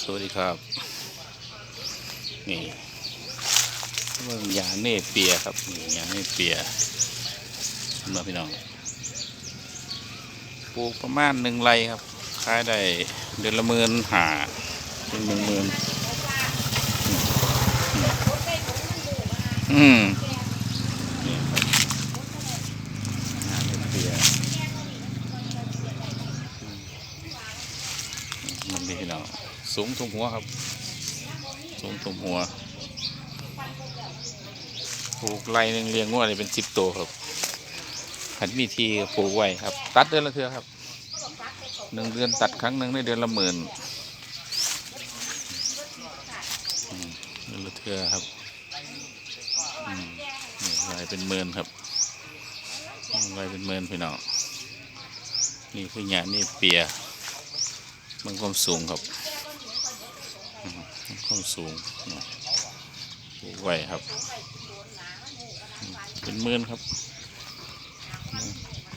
สวัสดีครับ นี่เมืองยาเนเปียครับนี่ยาเนเปียมื่อพี่น้องปลูกประมาณหนึ่งไรครับขายได้เดือนละหมื่นหาเป็นหนึ่งหมื่นอืมนี่ครับยาเนเปีย มันดีพี่น้องสูงทุมหัวครับ สูงทุมหัวปลูกไรหนึ่งเลี้ยงงวนี่เป็นสิบตัวครับหันมีทีปลูกไว้ครับ ตัดเดือนละเทือครับหนึ่งเดือนตัดครั้งหนึ่งได้เดือนละหมื่นเดือนละเทือครับไรเป็นหมื่นครับไรเป็นหมื่นพี่น้องนี่คือหยานี่เปีย มันความสูงครับความสูงนะปลูกไว้ครับ เป็นมื่นครับ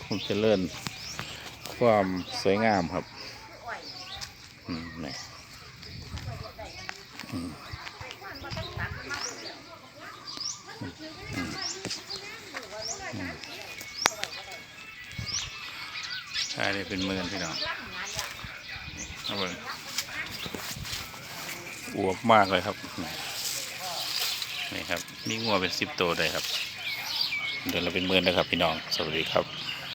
ความเจริญ ความสวยงามครับอืมนี่อืมอืมอืมใช่ได้เป็นหมื่นพี่น้อง ครับผมอวบมากเลยครับ นี่ครับ มีงัวเป็นสิบตัวเลยครับ เดือนละเป็นเมื่นนะครับพี่น้อง สวัสดีครับ